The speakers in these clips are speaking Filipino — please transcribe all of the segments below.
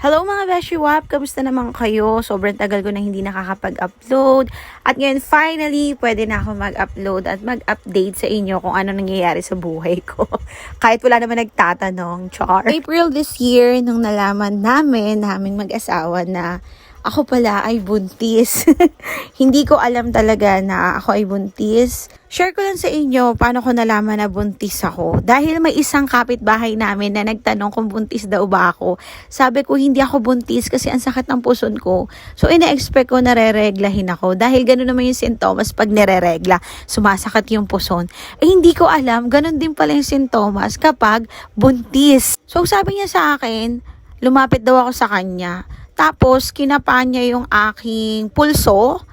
Hello mga Beshi Wap! Kamusta naman kayo? Sobrang tagal ko na hindi nakakapag-upload. At ngayon, finally, pwede na ako mag-upload at mag-update sa inyo kung ano nangyayari sa buhay ko. Kahit wala naman nagtatanong, char. April this year, nung nalaman namin, naming mag-asawa na ako pala ay buntis. hindi ko alam talaga na ako ay buntis. Share ko lang sa inyo paano ko nalaman na buntis ako. Dahil may isang kapitbahay namin na nagtanong kung buntis daw ba ako. Sabi ko hindi ako buntis kasi ang sakit ng puson ko. So ina-expect ko na re-reglahin ako. Dahil gano'n naman yung sintomas pag nire-regla. Sumasakit yung puson. Eh hindi ko alam, gano'n din pala yung sintomas kapag buntis. So sabi niya sa akin, lumapit daw ako sa kanya. Tapos, kinapa niya yung aking pulso.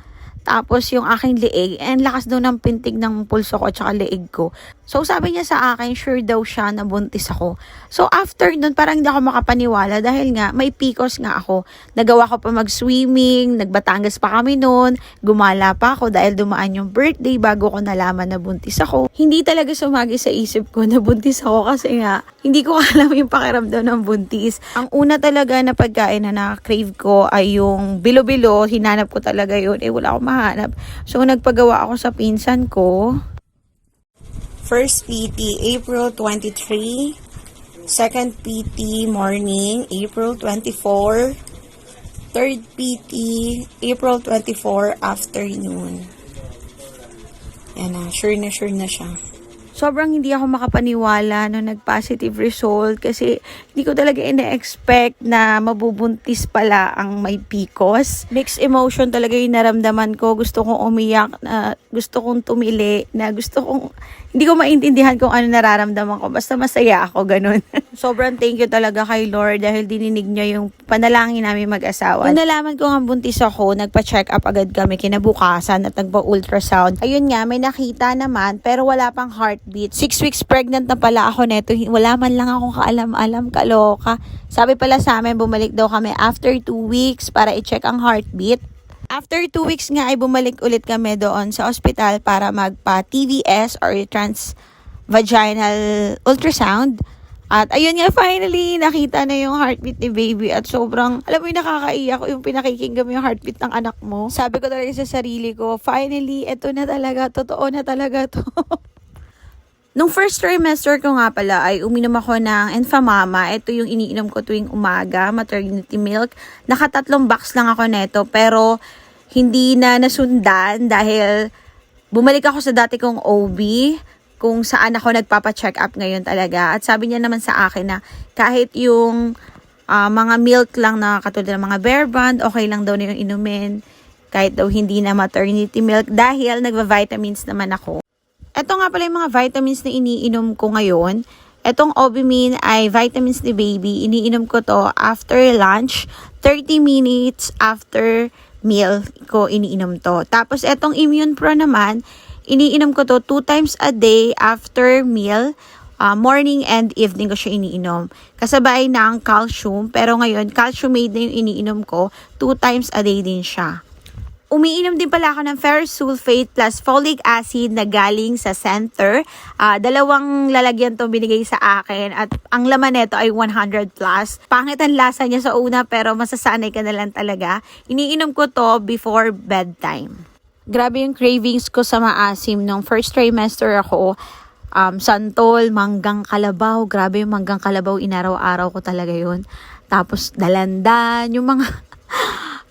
Tapos, yung aking leeg. And lakas daw ng pintig ng pulso ko at saka leeg ko. So, sabi niya sa akin, sure daw siya na buntis ako. So, after nun, parang hindi ako makapaniwala dahil nga, may PCOS nga ako. Nagawa ko pa mag-swimming, nagbatangas pa kami noon, gumala pa ako dahil dumaan yung birthday bago ko nalaman na buntis ako. Hindi talaga sumagi sa isip ko na buntis ako kasi nga, hindi ko alam yung pakiramdam ng buntis. Ang una talaga na pagkain na na-crave ko ay yung bilo-bilo, hinanap ko talaga yun, eh wala akong mahanap. So, nagpagawa ako sa pinsan ko. First PT, April 23. Second PT, morning, April 24. Third PT, April 24, afternoon. Yan na, sure na sure na siya. Sobrang hindi ako makapaniwala nung nag-positive result kasi hindi ko talaga ina-expect na mabubuntis pala ang may PCOS. Mixed emotion talaga yung naramdaman ko. Gusto kong umiyak, na gusto kong tumili, na gusto kong hindi ko maintindihan kung ano nararamdaman ko. Basta masaya ako, ganun. Sobrang thank you talaga kay Lord dahil dininig niya yung panalangin namin mag-asawa. Nung nalaman ko nga buntis ako, nagpa-check up agad kami kinabukasan at nagpa-ultrasound. Ayun nga, may nakita naman pero wala pang heartbeat. Six weeks pregnant na pala ako neto. Wala man lang akong kaalam-alam, kaloka. Sabi pala sa amin, bumalik daw kami after two weeks para i-check ang heartbeat. After two weeks nga ay bumalik ulit kami doon sa ospital para magpa-TVS or transvaginal ultrasound. At ayun nga, finally, nakita na yung heartbeat ni baby at sobrang, alam mo yung nakakaiyak yung pinakikinggan mo yung heartbeat ng anak mo. Sabi ko talaga sa sarili ko, finally, eto na talaga, totoo na talaga to. Nung first trimester ko nga pala ay uminom ako ng Enfamama. Ito yung iniinom ko tuwing umaga, maternity milk. Nakatatlong box lang ako neto pero hindi na nasundan dahil bumalik ako sa dati kong OB kung saan ako nagpapa-check up ngayon talaga. At sabi niya naman sa akin na kahit yung ah, mga milk lang na katulad ng mga bear brand, okay lang daw na yung inumin. Kahit daw hindi na maternity milk dahil nagva-vitamins naman ako. Ito nga pala yung mga vitamins na iniinom ko ngayon. Itong Obimin ay vitamins ni baby. Iniinom ko to after lunch, 30 minutes after meal ko iniinom to. Tapos itong Immune Pro naman, iniinom ko to 2 times a day after meal. Ah, morning and evening ko siya iniinom. Kasabay ng calcium, pero ngayon calciumate na yung iniinom ko, 2 times a day din siya. Umiinom din pala ako ng ferrous sulfate plus folic acid na galing sa center. Ah, dalawang lalagyan to binigay sa akin at ang laman nito ay 100 plus. Pangit ang lasa niya sa una pero masasanay ka na lang talaga. Iniinom ko to before bedtime. Grabe yung cravings ko sa maasim nung first trimester ako. Um, santol, manggang kalabaw. Grabe yung manggang kalabaw. Inaraw-araw ko talaga yun. Tapos dalandan, yung mga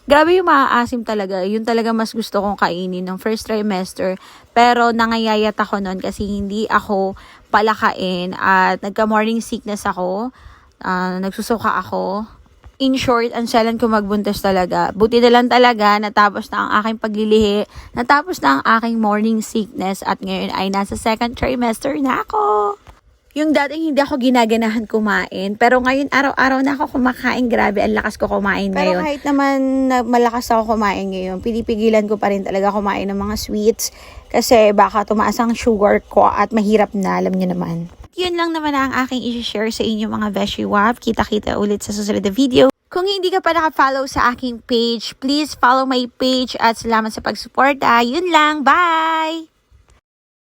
Grabe yung maaasim talaga. Yun talaga mas gusto kong kainin ng first trimester. Pero nangayayat ako noon kasi hindi ako palakain at nagka-morning sickness ako. Ah, nagsusuka ako. In short, ang salan ko magbuntis talaga. Buti na lang talaga, natapos na ang aking paglilihi, natapos na ang aking morning sickness at ngayon ay nasa second trimester na ako. Yung dating hindi ako ginaganahan kumain. Pero ngayon, araw-araw na ako kumakain. Grabe, ang lakas ko kumain Pero ngayon. kahit naman na malakas ako kumain ngayon, pinipigilan ko pa rin talaga kumain ng mga sweets. Kasi baka tumaas ang sugar ko at mahirap na, alam niyo naman. Yun lang naman ang aking i-share sa inyo mga Beshi Wap. Kita-kita ulit sa susunod na video. Kung hindi ka pa naka-follow sa aking page, please follow my page at salamat sa pagsuporta. Yun lang, bye!